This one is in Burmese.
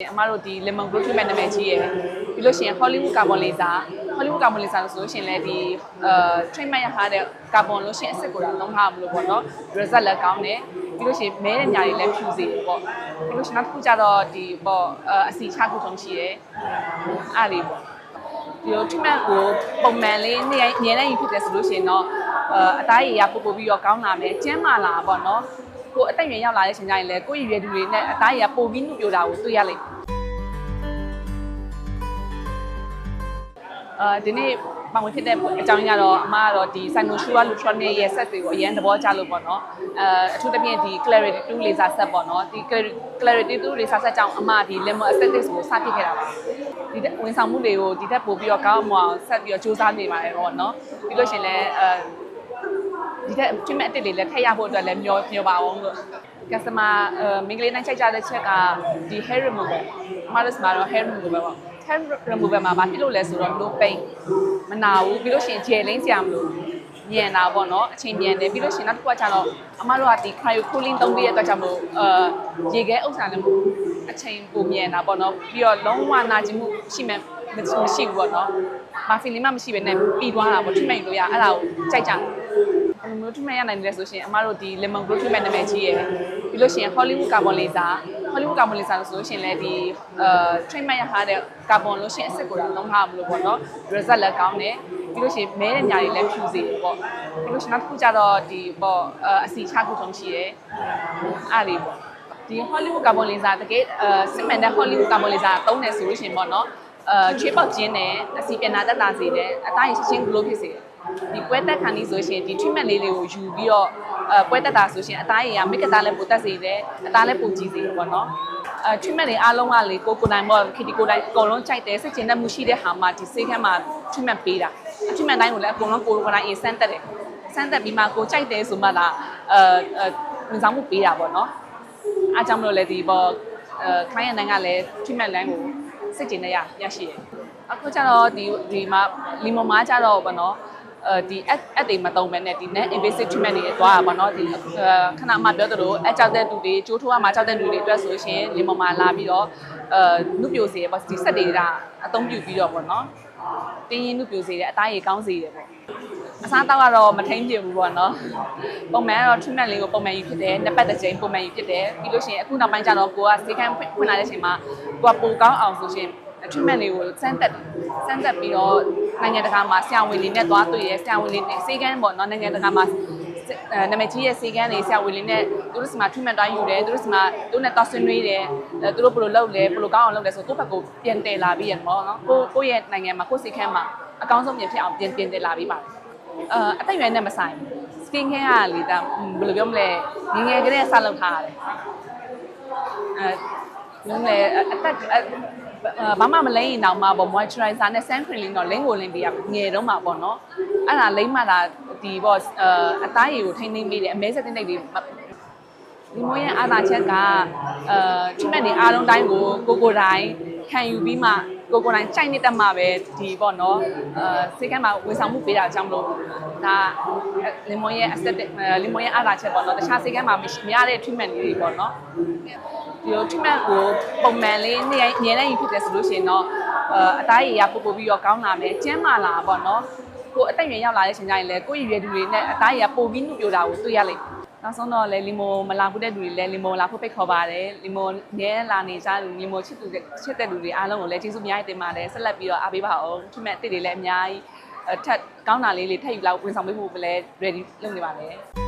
အမတို့ဒီ lemon growth treatment နာမည်ကြီးရယ်ပြီးလို့ရှိရင် Hollywood carbon laser Hollywood carbon laser လို့ဆိုလို့ရှိရင်လည်းဒီအဲ treatment ရထားတဲ့ carbon လို့ရှိရင်အစစ်ကိုတော့လုံးထားမလို့ပေါ့နော် result လည်းကောင်းတယ်ပြီးလို့ရှိရင်မဲတဲ့ညာတွေလည်းဖြူစေတယ်ပေါ့ပြီးလို့ရှိရင်နောက်တစ်ခုကျတော့ဒီပေါ့အဲအစီချခုထုံရှိရယ်အားလေးပေါ့ဒီလို treatment ကိုပုံမှန်လေးနေ့ညနေယူဖြစ်တယ်ဆိုလို့ရှိရင်တော့အဲအသားရည်ရပို့ပို့ပြီးတော့ကောင်းလာမယ်ကျန်းမာလာပေါ့နော် ကိုအသက်အရွယ်ရောက်လာတဲ့ချိန်ကျရင်လည်းကိုယ့်ရည်ရွယ်သူတွေနဲ့အသားရည်ပို့ပြီးနှုတ်ပြတာကိုတွေ့ရလိမ့်မယ်အဲဒီနေ့ပောင်ဝင်ဖြစ်တဲ့အကြောင်းရင်းကတော့အမကတော့ဒီ Sinosure Lutronic ရဲ့ set တွေကိုအရင်သဘောကျလို့ပေါ့နော်အဲအထူးသဖြင့်ဒီ Clarity 2 laser set ပေါ့နော်ဒီ Clarity 2 laser set ကြောင့်အမဒီ Lemon Aesthetics ကိုစဖြစ်ခဲ့တာပါဒီဝန်ဆောင်မှုတွေကိုဒီတက်ပို့ပြီးတော့ကောင်းအောင်ဆက်ပြီးတော့စူးစမ်းနေပါတယ်ပေါ့နော်ပြီးလို့ရှိရင်လည်းအဲ ဒီတက် treatment အတစ်တွေလည်းထည့်ရဖို့အတွက်လည်းမျှော်မျှော်ပါအောင်လို့ customer အဲမိန်းကလေးတိုင်းချိန်ကြတဲ့ချက်ကဒီ hair removal အမတို့စမှာတော့ hair removal ပေါ့ hair removal မှာဘာဖြစ်လို့လဲဆိုတော့ no pain မနာဘူးပြီးလို့ရှိရင်ဂျယ်လင်းစရာမလိုညံတာပေါ့နော်အချိန်ညံတယ်ပြီးလို့ရှိရင်နောက်တစ်ခုကကျတော့အမတို့ကဒီ cryo cooling သုံးပြီးရတဲ့အတွက်ကြောင့်မို့အာရေခဲဥစ္စာလည်းမဟုတ်ဘူးအချိန်ပုံညံတာပေါ့နော်ပြီးတော့လုံးဝနာကျင်မှုရှိမှမရှိဘူးပေါ့နော်ဘာ feeling မှမရှိဘဲနဲ့ပြီးသွားတာပေါ့ treatment လို့ရအဲ့ဒါကိုကြိုက်ကြတယ် အဲ့လိုမျိုး treatment ရနိုင်တယ်ဆိုရှင်အမတို့ဒီ lemon growth treatment နာမည်ကြီးရယ်ပြီးလို့ရှိရင် Hollywood carbon laser Hollywood carbon laser လို့ဆိုလို့ရှိရင်လည်းဒီအဲ treatment ရထားတဲ့ carbon လို့ရှိရင်အစစ်ကိုတော့လုံးထားမလို့ပေါ့နော် result လည်းကောင်းတယ်ပြီးလို့ရှိရင်မဲတဲ့ညာတွေလည်းဖြူစေတယ်ပေါ့ပြီးလို့ရှိရင်နောက်တစ်ခုကျတော့ဒီပေါ့အဲအစီချခုထုံရှိရယ်အားလေးပေါ့ဒီ Hollywood carbon laser တကယ်အဲစစ်မှန်တဲ့ Hollywood carbon laser သုံးတယ်ဆိုလို့ရှိရင်ပေါ့နော် အဲချွေးပေါက်ခြင်းနဲ့အစီပြန်နာတက်တာစေတယ်အသားရည်ချင်း glow ဖြစ်စေတယ်ဒီပွဲတက်ခံနေဆိုရှင်ဒီ treatment လေးတွေကိုယူပြီးတော့အဲပွဲတက်တာဆိုရှင်အသားရည်ကမိကသားလည်းပိုတက်စေတယ်အသားလည်းပိုကြီးစေတယ်ပေါ့နော်အဲ treatment တွေအားလုံးကလေကိုကိုတိုင်းပေါ့ခီတီကိုတိုင်းအကုန်လုံးကြိုက်တယ်စိတ်ချင်တဲ့မှုရှိတဲ့ဟာမှာဒီစိတ်ထဲမှာ treatment ပေးတာ treatment တိုင်းကိုလည်းအကုန်လုံးကိုကိုတိုင်းအစမ်းတက်တယ်စမ်းတက်ပြီးမှကိုကြိုက်တယ်ဆိုမှလာအဲဝန်ဆောင်မှုပေးတာပေါ့နော်အားကြောင့်မလို့လည်းဒီပေါ့အဲ client တိုင်းကလည်း treatment line ကို စိတ်ကျင်နေရရရှိတယ်အခုကျတော့ဒီဒီမှာလီမွန်မားကျတော့ပေါ့နော်အဲဒီ app app တွေမသုံးဘဲနဲ့ဒီ net invasive treatment တွေသွားတာပေါ့နော်ဒီခဏမှပြောသလိုအကြောက်တဲ့သူတွေကြိုးထိုးရမှာကြောက်တဲ့လူတွေအတွက်ဆိုရှင်လီမွန်မာလာပြီးတော့အဲနုပြိုစေပေါ့ဒီ set တွေကအသုံးပြုပြီးတော့ပေါ့နော်တင်းရင်နုပြိုစေတယ်အသားရည်ကောင်းစေတယ်ပေါ့ အစားတော့ကတော့မထိန်ပြဘူးပေါ့နော်ပုံမှန်ကတော့ treatment လေးကိုပုံမှန်ယူဖြစ်တယ်နှစ်ပတ်တစ်ကြိမ်ပုံမှန်ယူဖြစ်တယ်ပြီးလို့ရှိရင်အခုနောက်ပိုင်းကျတော့ကိုကစေကန်းဖွင့်ဖွင့်လာတဲ့အချိန်မှာကိုကပိုကောင်းအောင်ဆိုရှင် treatment လေးကိုစမ်းသက်စမ်းသက်ပြီးတော့နိုင်ငံတကာမှာဆရာဝန်တွေနဲ့သွားတွေ့ရဲဆရာဝန်တွေနဲ့စေကန်းပေါ့နော်နိုင်ငံတကာမှာအဲနာမည်ကြီးရဲ့စေကန်းတွေဆရာဝန်တွေနဲ့သူတို့စမှာ treatment တိုင်းယူတယ်သူတို့စမှာသူတို့နဲ့တောက်ဆွေးနွေးတယ်အဲသူတို့ဘယ်လိုလုပ်လဲဘယ်လိုကောင်းအောင်လုပ်လဲဆိုကိုယ့်ဘက်ကိုပြန်တည်လာပြီးရပေါ့နော်ကိုကိုယ့်ရဲ့နိုင်ငံမှာကိုယ့်စေကန်းမှာအကောင်းဆုံးပြင်ဖြစ်အောင်ပြင်ပြင်တည်လာပြီးပါတယ် အဲအသက်အရွယ်နဲ့မဆိုင် skin care ကလေဒါဘယ်လိုပြောမလဲငငယ်ကလေးစလုပ်ထားရတယ်အဲလုံးလေအသက်ဘာမှမလိမ့်ရင်တောင်မှပေါ့ moisturizer နဲ့ sun cream လေးတော့လိမ့်ကိုလိမ့်ပေးရငယ်တော့မှာပေါ့နော်အဲ့ဒါလိမ့်မှသာဒီပေါ့အသားရည်ကိုထိမ့်သိမ့်ပေးတယ်အမဲဆက်တဲ့နေတွေဒီမိုးရဲ့အားသာချက်ကအဲ treatment တွေအားလုံးတိုင်းကိုကိုကိုတိုင်းခံယူပြီးမှ ကိုကိုတိုင်းကြိုက်နေတတ်မှပဲဒီပေါ့နော်အဲစိတ်ကမှာဝန်ဆောင်မှုပေးတာကြောင့်မလို့ဒါလင်မွန်ရဲ့ aesthetic လင်မွန်ရဲ့အားသာချက်ပေါ့နော်တခြားစိတ်ကမှာမရှိမရတဲ့ treatment တွေပေါ့နော်ဒီလို treatment ကိုပုံမှန်လေးနေ့ညနေယူဖြစ်တယ်ဆိုလို့ရှိရင်တော့အဲအသားရည်ရပို့ပို့ပြီးတော့ကောင်းလာမယ်ကျန်းမာလာပေါ့နော်ကိုအသက်အရွယ်ရောက်လာတဲ့ချိန်ကျရင်လည်းကိုယ့်ရည်ရွယ်သူတွေနဲ့အသားရည်ပို့ပြီးနှုတ်ပြတာကိုတွေ့ရလိမ့်မယ် နောက်ဆုံးတော့လေလီမိုမလာဘူးတဲ့လူတွေလည်းလီမိုလာဖို့ဖိတ်ခေါ်ပါတယ်လီမိုနဲလာနေကြလူလီမိုချစ်သူချစ်တဲ့လူတွေအားလုံးကိုလည်းကျေးဇူးအများကြီးတင်ပါတယ်ဆက်လက်ပြီးတော့အားပေးပါအောင် treatment အစ်စ်တွေလည်းအများကြီးထပ်ကောင်းတာလေးတွေထပ်ယူလောက်ဝန်ဆောင်ပေးဖို့လည်း ready လုပ်နေပါတယ်